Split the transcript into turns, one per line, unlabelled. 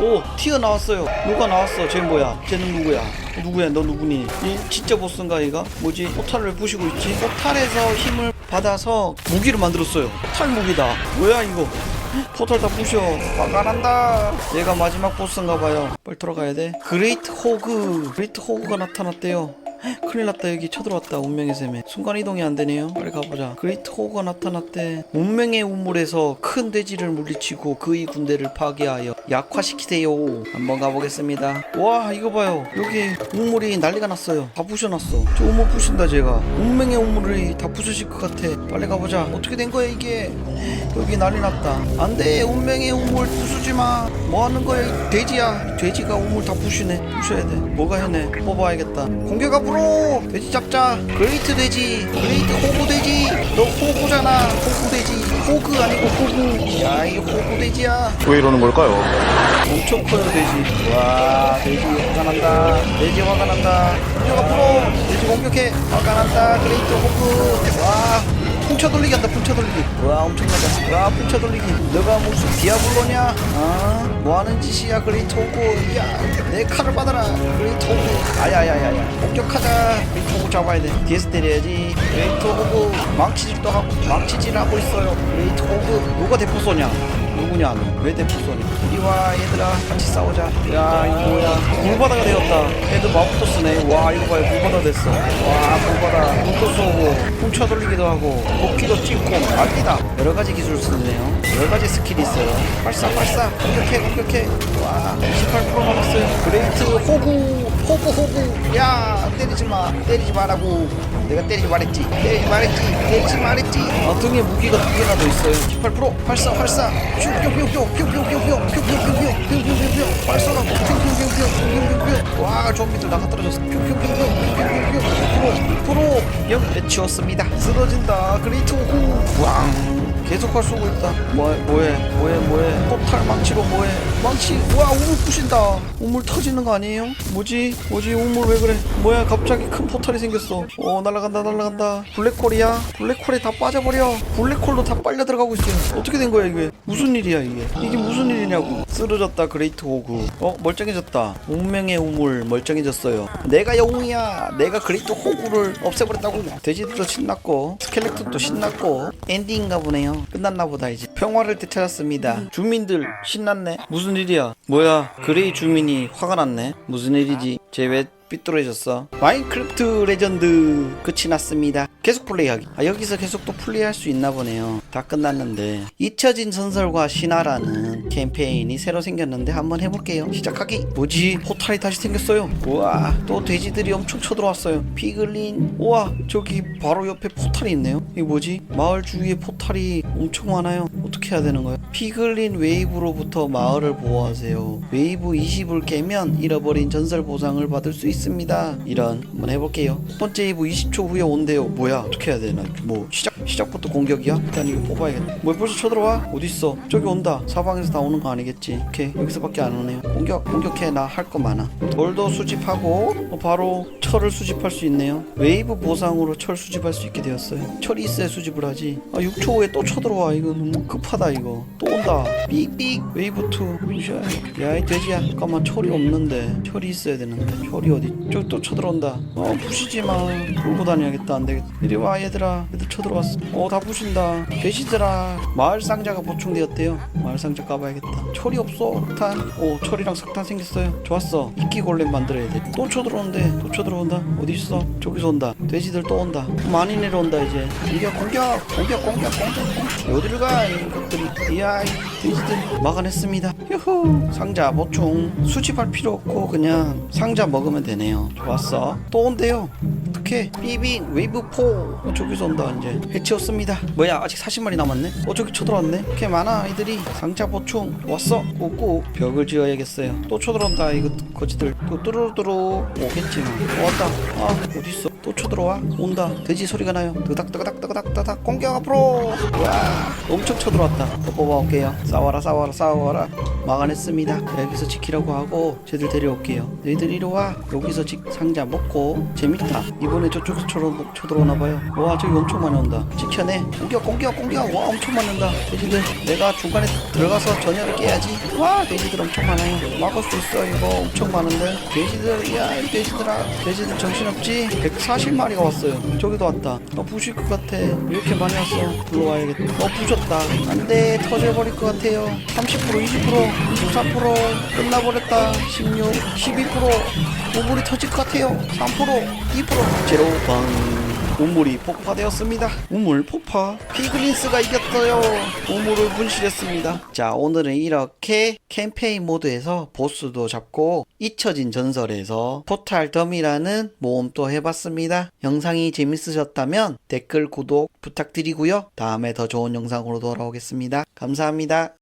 오 튀어나왔어요. 누가 나왔어? 쟤 뭐야? 쟤는 누구야? 누구야? 너 누구니? 이 진짜 보스인가 얘가? 뭐지? 포탈을 부시고 있지? 포탈에서 힘을 받아서 무기를 만들었어요. 포탈 무기다. 뭐야 이거? 포탈 다 부셔. 화가 난다. 얘가 마지막 보스인가 봐요. 빨리 들어가야 돼. 그레이트 호그. 그레이트 호그가 나타났대요 큰일 났다 여기 쳐들어왔다 운명의 샘에. 순간 이동이 안 되네요. 빨리 가보자. 그레이트 호그가 나타났대. 운명의 우물에서 큰 돼지를 물리치고 그의 군대를 파괴하여 약화시키세요. 한번 가보겠습니다. 와 이거 봐요. 여기 우물이 난리가 났어요. 다 부셔놨어. 저 우물 부신다 제가. 운명의 우물이 다 부수실 것 같아. 빨리 가보자. 어떻게 된 거야 이게 여기 난리 났다. 안 돼 운명의 우물 부수지 마. 뭐 하는 거야 이 돼지야. 이 돼지가 우물 다 부시네. 부셔야 돼. 뭐가 해내? 뽑아야겠다. 공격 앞으로 돼지 잡자. 그레이트 돼지. 그레이트 호구 돼지. 너 호구잖아. 호구 돼지. 호그 아니고 호구. 야 이 호구 돼지야.
왜 이러는 걸까요?
엄청 커요 돼지. 와 돼지 화가 난다. 돼지 화가 난다. 공격 앞으로 돼지 공격해. 화가 난다. 그레이트 호그 와 풍차 돌리기 한다 풍차 돌리기. 와 엄청나다 와 풍차 돌리기. 너가 무슨 디아블로냐? 아 뭐하는 짓이야? 그레이트 호그 야내 칼을 받아라. 그레이트 호그 아야야야야. 공격하자. 그레이트 호그 잡아야 돼. 뒤에서 때려야지. 그레이트 호그 망치질도 하고 망치질 하고 있어요. 그레이트 호그 누가 대포 쏘냐 누구냐 너? 왜 대포 쏘냐 이리 와 얘들아 같이 싸우자. 야 이거 뭐야? 불바다가 되었다. 애들 마법도 쓰네. 와 이거 봐요. 불바다 됐어. 와 불바다. 물도 쏘고 훔쳐 돌리기도 하고 도끼도 찍고 말기다. 여러 가지 기술 쓰네요. 여러 가지 스킬이 있어요. 발사 발사. 공격해 공격해. 와 28% 남았어요 그레이트 호구. 호구 호구. 야 때리지 마. 때리지 말라고. 내가 때리지 말했지. 때리지 말했지. 때리지 말했지. 아 등에 무기가 두 개나 더 있어요. 18% 발사 발사 와 좀비들 나가 떨어졌어 뿅뿅뿅뿅뿅뿅뿅 2% 2%영 해치웠습니다 쓰러진다 그레이트 왕 계속할 수 있다. 뭐, 뭐해 뭐해 뭐해. 포탈 망치로 뭐해. 망치 와 우물 부신다. 우물 터지는 거 아니에요? 뭐지? 뭐지? 우물 왜 그래? 뭐야 갑자기 큰 포탈이 생겼어. 어 날아간다 날아간다. 블랙홀이야? 블랙홀에 다 빠져버려. 블랙홀도 다 빨려 들어가고 있어요. 어떻게 된 거야 이게? 무슨 일이야 이게? 이게 무슨 일이냐고 쓰러졌다 그레이트 호구 어 멀쩡해졌다. 운명의 우물 멀쩡해졌어요. 내가 영웅이야. 내가 그레이트 호구를 없애버렸다고 돼지들도 신났고 스켈레톤도 신났고 엔딩인가 보네요. 끝났나 보다 이제. 평화를 되찾았습니다. 주민들 신났네. 무슨 일이야? 뭐야? 그레이 주민이 화가 났네. 무슨 일이지? 쟤왜 삐뚤어졌어? 마인크래프트 레전드 끝이 났습니다. 계속 플레이하기. 아 여기서 계속 또 플레이할 수 있나 보네요. 다 끝났는데. 잊혀진 전설과 신화라는 캠페인이 새로 생겼는데 한번 해볼게요. 시작하기. 뭐지? 포탈이 다시 생겼어요. 우와 또 돼지들이 엄청 쳐들어왔어요. 피글린. 우와 저기 바로 옆에 포탈이 있네요. 이게 뭐지? 마을 주위에 포탈이 엄청 많아요. 어떻게 해야 되는 거예요? 피글린 웨이브로부터 마을을 보호하세요. 웨이브 20을 깨면 잃어버린 전설 보상을 받을 수 있습니다. 이런 한번 해볼게요. 첫 번째 웨이브 20초 후에 온대요. 뭐야? 어떻게 해야 되나? 뭐 시작 시작부터 공격이야? 일단 이거 뽑아야겠다 뭐 벌써 쳐들어와? 어딨어? 저기 온다. 사방에서 다 오는 거 아니겠지? 오케이. 여기서밖에 안 오네요. 공격 공격해. 나 할 거 많아. 돌도 수집하고. 어, 바로 철을 수집할 수 있네요. 웨이브 보상으로 철 수집할 수 있게 되었어요. 철이 있어야 수집을 하지. 아 6초 후에 또 쳐들어와. 이거 너무 급하다 이거. 또 온다. 삑삑. 웨이브 2 야이 돼지야. 잠깐만 철이 없는데. 철이 있어야 되는데. 철이 어디 저기 또 쳐들어온다. 어 부시지 마. 끌고 다녀야겠다. 안 되겠다. 이리 와 얘들아. 얘들 쳐들어왔어. 어 다 부신다. 돼지들아. 마을 상자가 보충되었대요. 마을 상자 까봐야겠다. 철이 없어. 석탄. 오 철이랑 석탄 생겼어요. 좋았어. 이끼 골렘 만들어야 돼 또 쳐들어온대. 또 쳐들어 온다? 어디 있어? 저기서 온다. 돼지들 또 온다. 많이 내려온다 이제. 공격 공격 공격 공격 공격. 공격 어디를 가? 이것들이. 이야 이 돼지들. 막아냈습니다. 휴후. 상자 보충. 수집할 필요 없고 그냥 상자 먹으면 되네요. 좋았어. 또 온대요 어떡해 삐빙 웨이브 포 어, 저기서 온다 이제 해치웠습니다. 뭐야 아직 40마리 남았네? 어 저기 쳐들어왔네? 이렇게 많아 아이들이. 상자 보충 왔어? 꾹꾹 벽을 지어야겠어요. 또 쳐들어온다 이거 거지들. 또 뚜루뚜루 오겠지 뭐 어, 왔다. 아 어딨어 또 쳐들어와. 온다. 돼지 소리가 나요. 뜨닥뜨닥뜨닥뜨닥. 공격 앞으로. 와 엄청 쳐들어왔다. 또 뽑아올게요. 싸워라 싸워라 싸워라. 막아냈습니다. 여기서 지키라고 하고 쟤들 데려올게요. 너희들 이리 와. 여기서 지, 상자 먹고. 재밌다. 이번에 저쪽처럼 쳐들어오나봐요. 와 저기 엄청 많이 온다. 지켜내. 공격 공격 공격. 와 엄청 많이 온다. 돼지들 내가 중간에 들어가서 전열을 깨야지. 와 돼지들 엄청 많아요. 막을 수 있어. 이거 엄청 많은데. 돼지들 야이 돼지들아. 돼지들 정신없지 140마리가 왔어요. 저기도 왔다. 어 부실 것 같아. 이렇게 많이 왔어. 불러와야겠다. 어 부셨다. 안돼. 터져버릴 것 같아요. 30% 20% 24% 끝나버렸다. 16 12% 우물이 터질 것 같아요. 3% 2% 제로방 우물이 폭파되었습니다. 우물 폭파. 피글린스가 이겼어요. 우물을 분실했습니다. 자, 오늘은 이렇게 캠페인 모드에서 보스도 잡고 잊혀진 전설에서 포탈 덤이라는 모험 또 해봤습니다. 영상이 재밌으셨다면 댓글 구독 부탁드리고요. 다음에 더 좋은 영상으로 돌아오겠습니다. 감사합니다.